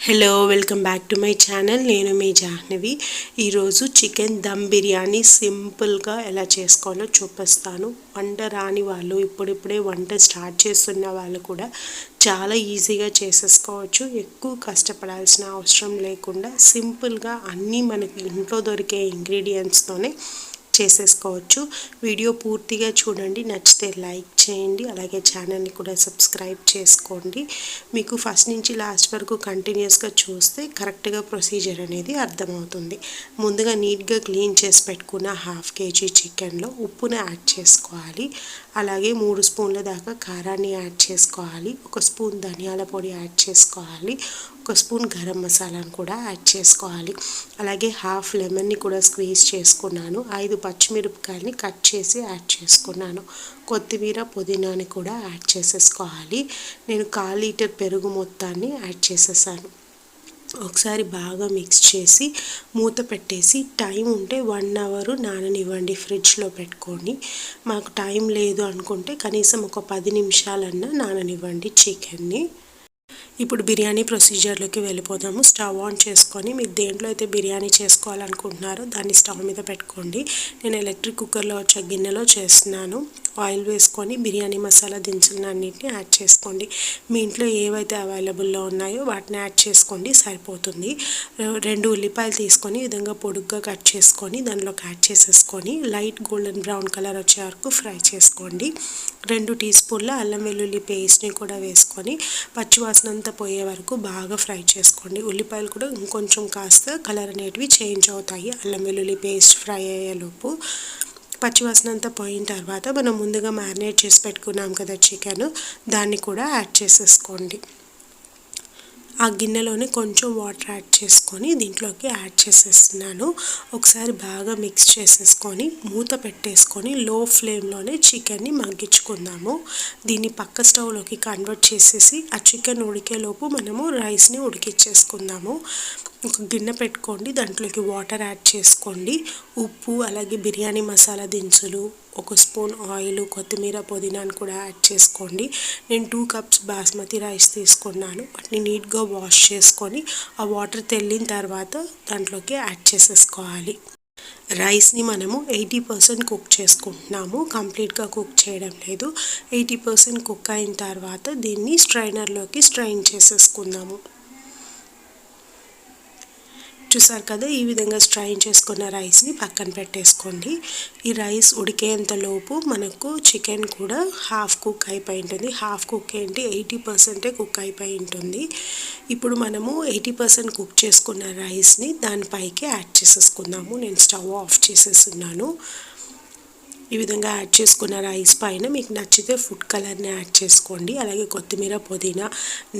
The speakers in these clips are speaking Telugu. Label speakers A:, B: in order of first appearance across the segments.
A: Hello welcome back to my channel నేను మీ జాహ్నవి. ఈరోజు చికెన్ దమ్ బిర్యానీ సింపుల్గా ఎలా చేసుకోవాలో చూపిస్తాను. వంట రాని వాళ్ళు ఇప్పుడిప్పుడే వంట స్టార్ట్ చేస్తున్న వాళ్ళు కూడా చాలా ఈజీగా చేసేసుకోవచ్చు. ఎక్కువ కష్టపడాల్సిన అవసరం లేకుండా సింపుల్గా అన్నీ మనకి ఇంట్లో దొరికే ఇంగ్రీడియంట్స్తోనే చేసేసుకోవచ్చు. వీడియో పూర్తిగా చూడండి. నచ్చితే లైక్ చేయండి. అలాగే ఛానల్ని కూడా సబ్స్క్రైబ్ చేసుకోండి. మీకు ఫస్ట్ నుంచి లాస్ట్ వరకు కంటిన్యూస్గా చూస్తే కరెక్ట్గా ప్రొసీజర్ అనేది అర్థమవుతుంది. ముందుగా నీట్గా క్లీన్ చేసి పెట్టుకున్న హాఫ్ కేజీ చికెన్లో ఉప్పుని యాడ్ చేసుకోవాలి. అలాగే మూడు స్పూన్ల దాకా కారాన్ని యాడ్ చేసుకోవాలి. ఒక స్పూన్ ధనియాల పొడి యాడ్ చేసుకోవాలి. ఒక స్పూన్ గరం మసాలాను కూడా యాడ్ చేసుకోవాలి. అలాగే హాఫ్ లెమన్ని కూడా స్క్వీజ్ చేసుకున్నాను. ఐదు పచ్చిమిరపకాయలని కట్ చేసి యాడ్ చేసుకున్నాను. కొత్తిమీర పుదీనాని కూడా యాడ్ చేసేసుకోవాలి. నేను కాల్ లీటర్ పెరుగు మొత్తాన్ని యాడ్ చేసేసాను. ఒకసారి బాగా మిక్స్ చేసి మూత పెట్టేసి టైం ఉంటే వన్ అవర్ నాననివ్వండి ఫ్రిడ్జ్లో పెట్టుకొని. మాకు టైం లేదు అనుకుంటే కనీసం ఒక పది నిమిషాలన్నా నాననివ్వండి చికెన్ని. ఇప్పుడు బిర్యానీ ప్రొసీజర్లోకి వెళ్ళిపోదాము. స్టవ్ ఆన్ చేసుకొని మీరు దేంట్లో అయితే బిర్యానీ చేసుకోవాలనుకుంటున్నారో దాన్ని స్టవ్ మీద పెట్టుకోండి. నేను ఎలక్ట్రిక్ కుక్కర్లో వచ్చే గిన్నెలో చేస్తున్నాను. ఆయిల్ వేసుకొని బిర్యానీ మసాలా దినుసులన్నింటినీ యాడ్ చేసుకోండి. మీ ఇంట్లో ఏవైతే అవైలబుల్లో ఉన్నాయో వాటిని యాడ్ చేసుకోండి సరిపోతుంది. రెండు ఉల్లిపాయలు తీసుకొని విధంగా పొడుగ్గా కట్ చేసుకొని దానిలోకి యాడ్ చేసేసుకొని లైట్ గోల్డెన్ బ్రౌన్ కలర్ వచ్చే వరకు ఫ్రై చేసుకోండి. రెండు టీ స్పూన్ల అల్లం వెల్లుల్లి పేస్ట్ని కూడా వేసుకొని పచ్చివాసన అంతా పోయే వరకు బాగా ఫ్రై చేసుకోండి. ఉల్లిపాయలు కూడా ఇంకొంచెం కాస్త కలర్ అనేటివి చేంజ్ అవుతాయి. అల్లం వెల్లుల్లి పేస్ట్ ఫ్రై అయ్యేలోపు పచ్చివాసన అంతా పోయిన తర్వాత మనం ముందుగా మ్యారినేట్ చేసి పెట్టుకున్నాం కదా చికెన్ దాన్ని కూడా యాడ్ చేసేసుకోండి. ఆ గిన్నెలోనే కొంచెం వాటర్ యాడ్ చేసుకొని దీంట్లోకి యాడ్ చేసేస్తున్నాను. ఒకసారి బాగా మిక్స్ చేసేసుకొని మూత పెట్టేసుకొని లో ఫ్లేమ్లోనే చికెన్ని మగ్గించుకుందాము. దీన్ని పక్క స్టవ్లోకి కన్వర్ట్ చేసేసి ఆ చికెన్ ఉడికేలోపు మనము రైస్ని ఉడికిచ్చేసుకుందాము. ఒక గిన్నె పెట్టుకోండి దాంట్లోకి వాటర్ యాడ్ చేసుకోండి. ఉప్పు అలాగే బిర్యానీ మసాలా దినుసులు ఒక స్పూన్ ఆయిల్ కొత్తిమీర పుదీనాను కూడా యాడ్ చేసుకోండి. నేను టూ కప్స్ బాస్మతి రైస్ తీసుకున్నాను. వాటిని నీట్గా వాష్ చేసుకొని ఆ వాటర్ తెల్లిన తర్వాత దాంట్లోకి యాడ్ చేసేసుకోవాలి. రైస్ని మనము ఎయిటీ పర్సెంట్ కుక్ చేసుకుంటున్నాము. కంప్లీట్గా కుక్ చేయడం లేదు. ఎయిటీ పర్సెంట్ కుక్ అయిన తర్వాత దీన్ని స్ట్రైనర్లోకి స్ట్రైన్ చేసేసుకుందాము. చూసారు కదా ఈ విధంగా స్ట్రైన్ చేసుకున్న రైస్ని పక్కన పెట్టేసుకోండి. ఈ రైస్ ఉడికేంతలోపు మనకు చికెన్ కూడా హాఫ్ కుక్ అయిపోయి ఉంటుంది హాఫ్ కుక్ ఏంటి? ఎయిటీ పర్సెంటే కుక్ అయిపోయి ఉంటుంది ఇప్పుడు మనము ఎయిటీ పర్సెంట్ కుక్ చేసుకున్న రైస్ని దానిపైకి యాడ్ చేసేసుకుందాము. నేను స్టవ్ ఆఫ్ చేసేసున్నాను ఈ విధంగా యాడ్ చేసుకున్న రైస్ పైన మీకు నచ్చితే ఫుడ్ కలర్ని యాడ్ చేసుకోండి. అలాగే కొత్తిమీర పుదీనా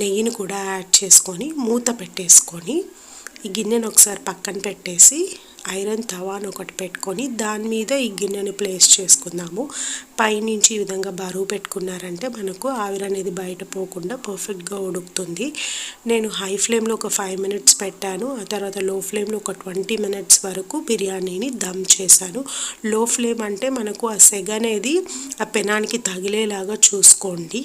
A: నెయ్యిని కూడా యాడ్ చేసుకొని మూత పెట్టేసుకొని ఈ గిన్నెను ఒకసారి పక్కన పెట్టేసి ఐరన్ తవాను ఒకటి పెట్టుకొని దాని మీద ఈ గిన్నెని ప్లేస్ చేసుకుందాము. పైనుంచి ఈ విధంగా బరువు పెట్టుకున్నారంటే మనకు ఆవిరి అనేది బయట పోకుండా పర్ఫెక్ట్గా ఉడుకుతుంది. నేను హై ఫ్లేమ్లో ఒక ఫైవ్ మినిట్స్ పెట్టాను. ఆ తర్వాత లో ఫ్లేమ్లో ఒక ట్వంటీ మినిట్స్ వరకు బిర్యానీని దమ్ చేశాను. లో ఫ్లేమ్ అంటే మనకు ఆ సెగ అనేది ఆ పెనానికి తగిలేలాగా చూసుకోండి.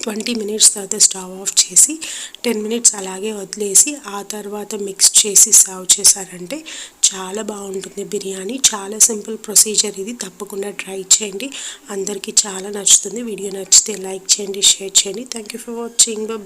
A: ట్వంటీ మినిట్స్ తర్వాత స్టవ్ ఆఫ్ చేసి టెన్ మినిట్స్ అలాగే వదిలేసి ఆ తర్వాత మిక్స్ చేసి సర్వ్ చేశారంటే చాలా బాగుంటుంది బిర్యానీ. చాలా సింపుల్ ప్రొసీజర్ ఇది. తప్పకుండా ట్రై చేయండి. అందరికీ చాలా నచ్చుతుంది. వీడియో నచ్చితే లైక్ చేయండి షేర్ చేయండి. Thank you for watching bye